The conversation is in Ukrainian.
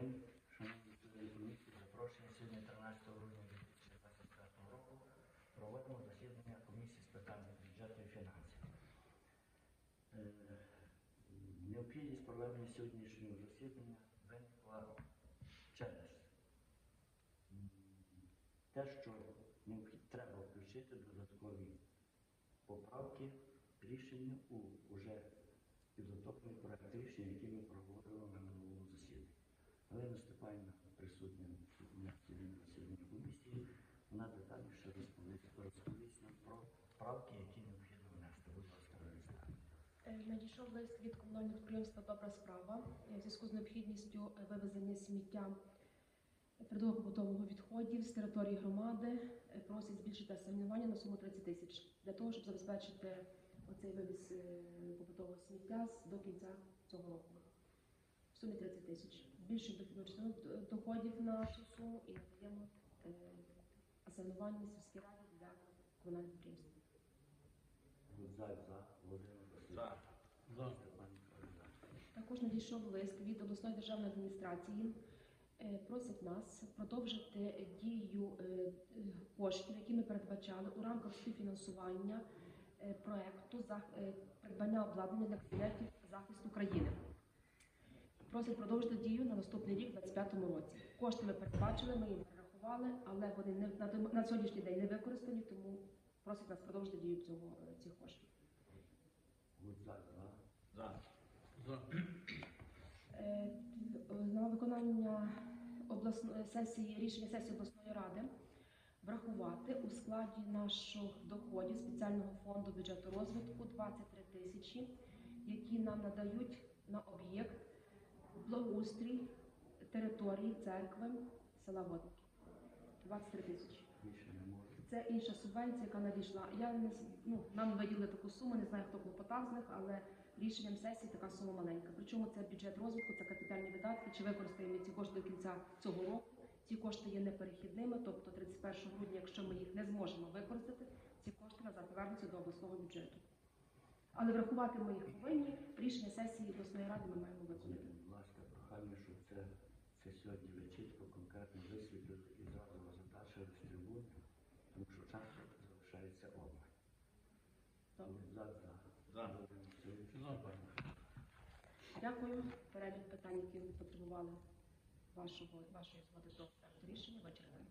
день, шановні члени комісії. Запрошення сьогодні 13 грудня 2025 року. Проводимо засідання комісії з питань бюджету і фінансів. Е, Необхідність проведення сьогоднішнього засідання виникла через те, що треба включити додаткові поправки рішення у вже підготовлений проект рішення, який ми проводили на минулому. Галина Степанівна присутня на засіданні комісії. Вона детальніше розповість, розповість нам про правки, які необхідно внести. Будь ласка, Е, Надійшов лист від комунального підприємства Добра справа е, в зв'язку з необхідністю е, вивезення сміття побутового відходів з території громади. Просять збільшити асигнування на суму 30 тисяч для того, щоб забезпечити оцей вивіз побутового сміття до кінця цього року. В сумі 30 тисяч. Частину доходів на цю суму і надаємо е, асигнування сільській раді для комунального підприємства. Гудзак за, Володимир За. За. Також надійшов лист від обласної державної адміністрації. Е, Просять нас продовжити дію е, коштів, які ми передбачали у рамках співфінансування е, проекту е, придбання обладнання для кабінетів захисту країни. Просять продовжити дію на наступний рік, 2025 році. Кошти ми передбачили, ми їм перерахували, але вони не на, на сьогоднішній день не використані, тому просять нас продовжити дію цього е, цих коштів. Е, на виконання обласної сесії рішення сесії обласної ради врахувати у складі наших доходів спеціального фонду бюджету розвитку 23 тисячі, які нам надають на об'єкт благоустрій території церкви села Водники. 23 тисячі. Це інша субвенція, яка надійшла. Я не ну, нам виділили таку суму, не знаю, хто клопотав з них, але рішенням сесії така сума маленька. Причому це бюджет розвитку, це капітальні видатки. Чи використаємо ці кошти до кінця цього року? Ці кошти є неперехідними, тобто 31 грудня, якщо ми їх не зможемо використати, ці кошти назад повернуться до обласного бюджету. Але врахувати ми їх повинні. Рішення сесії обласної ради ми маємо виконати. Будь що це, це сьогодні ви чітко, конкретно висвітлили і зразу задача з трибуни, тому що часу залишається. За. За. За. Дякую. Перелік питань, які ви потребували вашого вашої згоди до проекту рішення, вичерпані.